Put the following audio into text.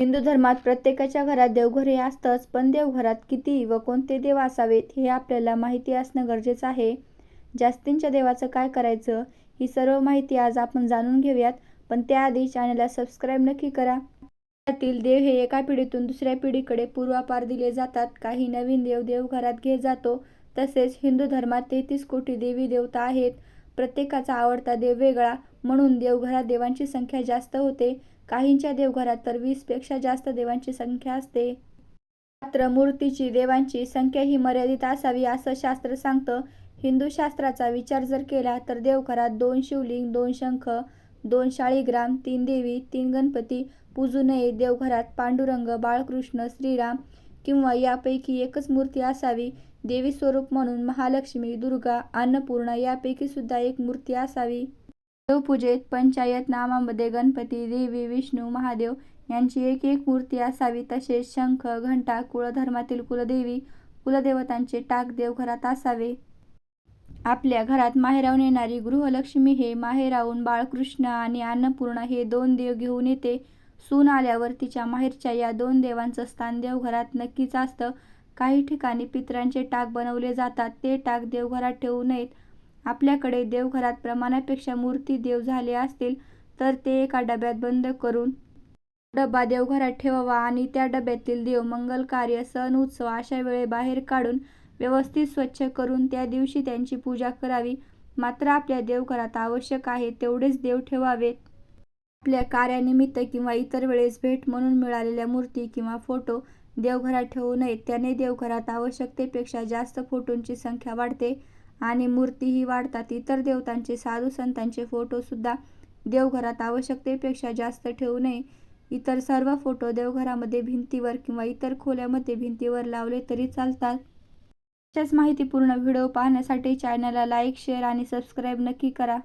हिंदू धर्मात प्रत्येकाच्या घरात देवघर हे असतंच पण देवघरात किती व कोणते देव असावेत हे आपल्याला माहिती असणं गरजेचं आहे. जास्तींच्या देवाचं काय करायचं ही सर्व माहिती आज आपण जाणून घेऊयात पण त्याआधी चॅनलला सबस्क्राईब नक्की करा. त्यातील देव हे एका पिढीतून दुसऱ्या पिढीकडे पूर्वापार दिले जातात. काही नवीन देव देवघरात घेत जातो तसेच हिंदू धर्मात तेहतीस कोटी देवी देवता आहेत. प्रत्येकाचा आवडता देव वेगळा म्हणून देवघरात देवांची संख्या जास्त होते. काहींच्या देवघरात तर वीसपेक्षा जास्त देवांची संख्या असते. मात्र मूर्तीची देवांची संख्या ही मर्यादित असावी असं शास्त्र सांगतं. हिंदू शास्त्राचा विचार जर केला तर देवघरात दोन शिवलिंग दोन शंख दोन शाळीग्राम तीन देवी तीन गणपती पूजू नये देवघरात पांडुरंग बाळकृष्ण श्रीराम किंवा यापैकी एकच मूर्ती असावी देवी स्वरूप म्हणून महालक्ष्मी दुर्गा अन्नपूर्णा यापैकी सुद्धा एक मूर्ती असावी. देवपूजेत पंचायत नामामध्ये गणपती देवी विष्णू महादेव यांची एक एक मूर्ती असावी. तसेच शंख घंटा कुळधर्मातील कुलदेवी कुलदेवतांचे टाक देवघरात असावे. आपल्या घरात माहेरावून येणारी गृहलक्ष्मी हे माहेरावून बाळकृष्ण आणि अन्नपूर्णा हे दोन देव घेऊन येते. सून आल्यावर तिच्या माहेरच्या या दोन देवांचं स्थान देवघरात नक्कीच असतं काही ठिकाणी पितरांचे टाक बनवले जातात ते टाक देवघरात ठेवू नयेत. आपल्याकडे देवघरात प्रमाणापेक्षा मूर्ती देव झाले असतील तर ते एका डब्यात बंद करून डबा देवघरात ठेवावा आणि त्या डब्यातील देव मंगल कार्य सण उत्सव अशा वेळे बाहेर काढून व्यवस्थित स्वच्छ करून त्या दिवशी त्यांची पूजा करावी. मात्र आपल्या देवघरात आवश्यक आहे तेवढेच देव ठेवावेत. आपल्या कार्यानिमित्त किंवा इतर वेळेस भेट म्हणून मिळालेल्या मूर्ती किंवा फोटो देवघरात ठेवू नयेत. त्याने देवघरात आवश्यकतेपेक्षा जास्त फोटोंची संख्या वाढते आणि मूर्तीही वाढतात. इतर देवतांचे साधू संतांचे फोटोसुद्धा देवघरात आवश्यकतेपेक्षा जास्त ठेवू नये. इतर सर्व फोटो देवघरामध्ये भिंतीवर किंवा इतर खोल्यामध्ये भिंतीवर लावले तरी चालतात. अशाच माहितीपूर्ण व्हिडिओ पाहण्यासाठी चॅनलला लाईक शेअर आणि सबस्क्राईब नक्की करा.